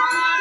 তোমার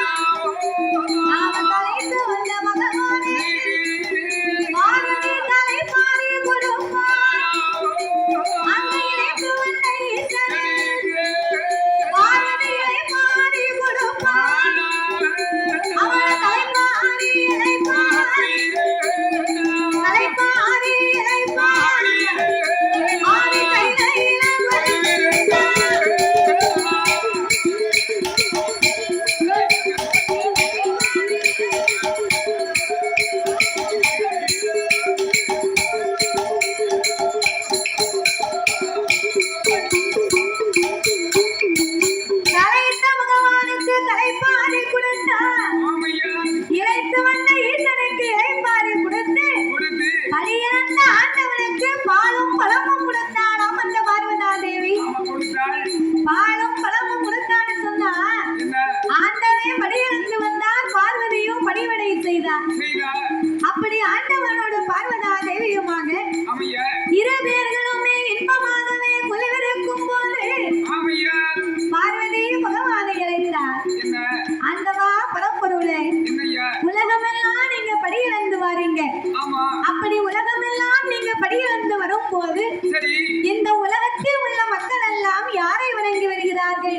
இந்த உலகத்தில் உள்ள மக்கள் எல்லாம் யாரை வணங்கி வருகிறார்கள்?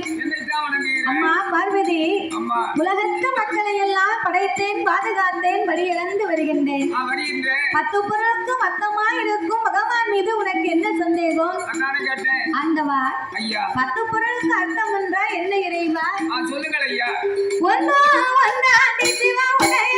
அம்மா பார்வதி உலகத்து மக்களை எல்லாம் படைத்தேன் பாதுகாத்தேன் வழி இழந்து வருகின்றேன். பத்து பொருளுக்கும் மொத்தமா இருக்கும் பகவான் மீது உனக்கு என்ன சந்தேகம்? ஆண்டவா பத்து பொருளுக்கு அர்த்தம் என்றா என்ன இறைவா? சொல்லுங்கள் ஐயா. ஒன்றா ஒன்றா சிவா உடைய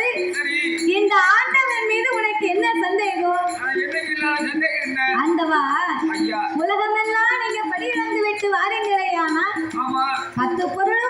போது இந்த ஆண்டவன் மீது உனக்கு என்ன சந்தேகம்? ஆண்டவா உலகமெல்லாம் நீங்க படியிழந்து விட்டு வாரீங்களேயானா பத்து பொருளும்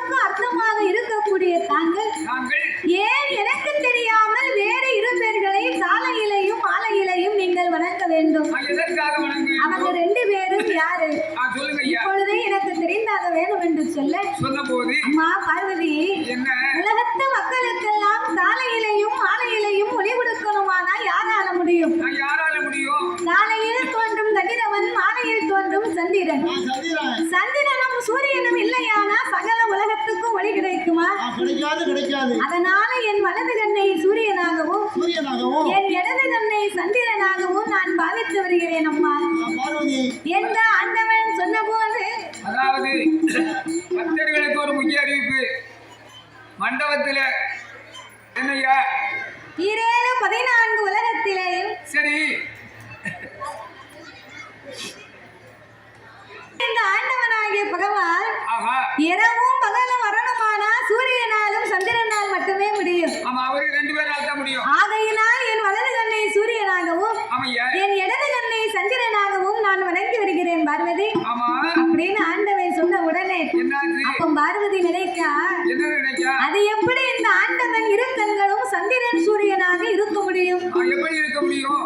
முடியும். காலையில் தோன்றும் கதிரவன் மாலையில் தோன்றும் சந்திரன். சந்திரனும் சூரியனும் இல்லையானா சகல உலகத்துக்கும் ஒளி கிடைக்குமா? கிடைக்காது கிடைக்காது. அதனால என் வலது கண்ணை சூரியனாகவும் சூரியனாகவும். என் இடது கண்ணை சந்திரனாகவும் நான் பாவித்து வருகிறேன் அம்மா. ஆண்டவனாகிய பகவான் இரவும் பகலும் வரணுமானா சூரியனாலும் சந்திரனால் மட்டுமே முடியும். ஆகையினால் என் வலது கண்ணை சூரியனாகவும் என் இடது கண்ணை சந்திரனாகவும் நான் வணங்கி வருகிறேன் பார்வதி. அப்படின்னு ஆண்டவன் சொன்ன உடனே அப்ப பார்வதி நினைக்கா அது எப்படி இந்த ஆண்டவன் இரு கண்களும் சந்திரன் சூரியனாக இருக்க முடியும்? ஆ,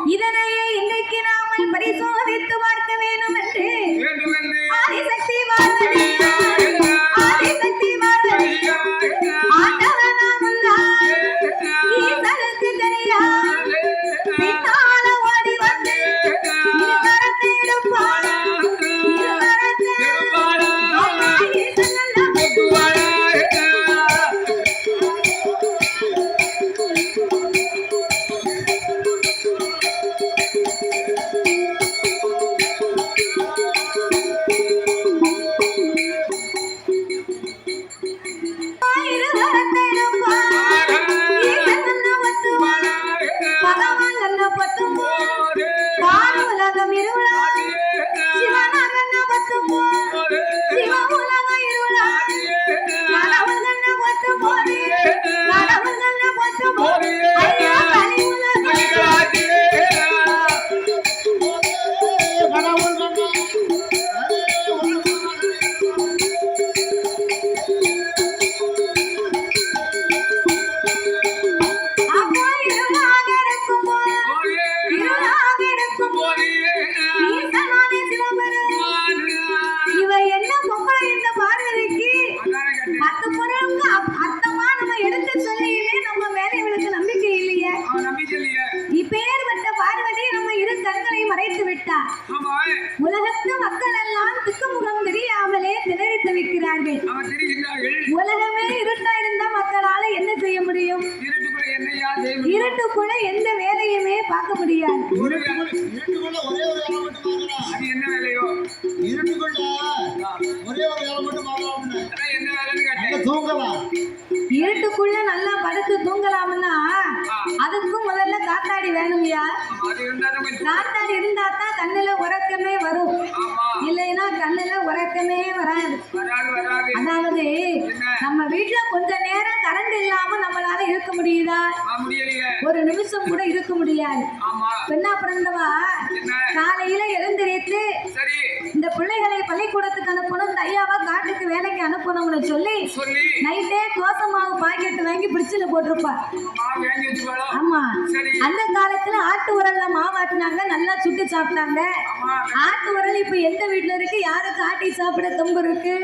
விட்டார் உலகத்து மக்கள் எல்லாம் திக்குமுகம் தெரியாமலே திணறித்து வைக்கிறார்கள் உலகமே இருட்டா இருந்தா மக்களால என்ன செய்ய முடியும்? இருட்டுக்குள்ள எந்த வேலையுமே பார்க்க முடியாது. இருட்டுக்குள்ள ஒரே ஒரு வேலை மட்டும் பார்க்கலாம் இருட்டுக்குள்ள ஒரே ஒரு வேலை மட்டும் பார்க்கலாம்னு. அங்க தூங்கலாம். இருட்டுக்குள்ள நல்லா படுத்து தூங்கலாம்னா காத்தாடி வேணும்யா? காத்தாடி இருந்தா தான் கண்ணுல உறக்கமே வரும். இல்லைன்னா கண்ணுல உறக்கமே வராது. அதாவது நம்ம வீட்ல கொஞ்ச நேரம் கரண்ட் இல்லாம நம்மளால இருக்க முடியுதா? ஒரு நிமிஷம் கூட இருக்க முடியாது. பெண்ணா பிறந்தவா? காலையில எழுந்திரித்து இந்த பிள்ளைகளை பள்ளிக்கூடத்துக்கு அனுப்பணும் இந்த ஐயாவை காட்டுக்கு வேலைக்கு அனுப்பணும்னு சொல்லி நைட்டே தோசை மாவு பாக்கெட் வாங்கி பிடிச்சில போட்டிருப்பா ஆமா அந்த காலத்துல ஆட்டு உரல்ல மாவாட்டினாங்க நல்லா சுட்டு சாப்பிட்டாங்க. ஆட்டு உரல் இப்ப எந்த வீட்டுல இருக்கு? யாருக்கு ஆட்டி சாப்பிட தொம்பு இருக்கு?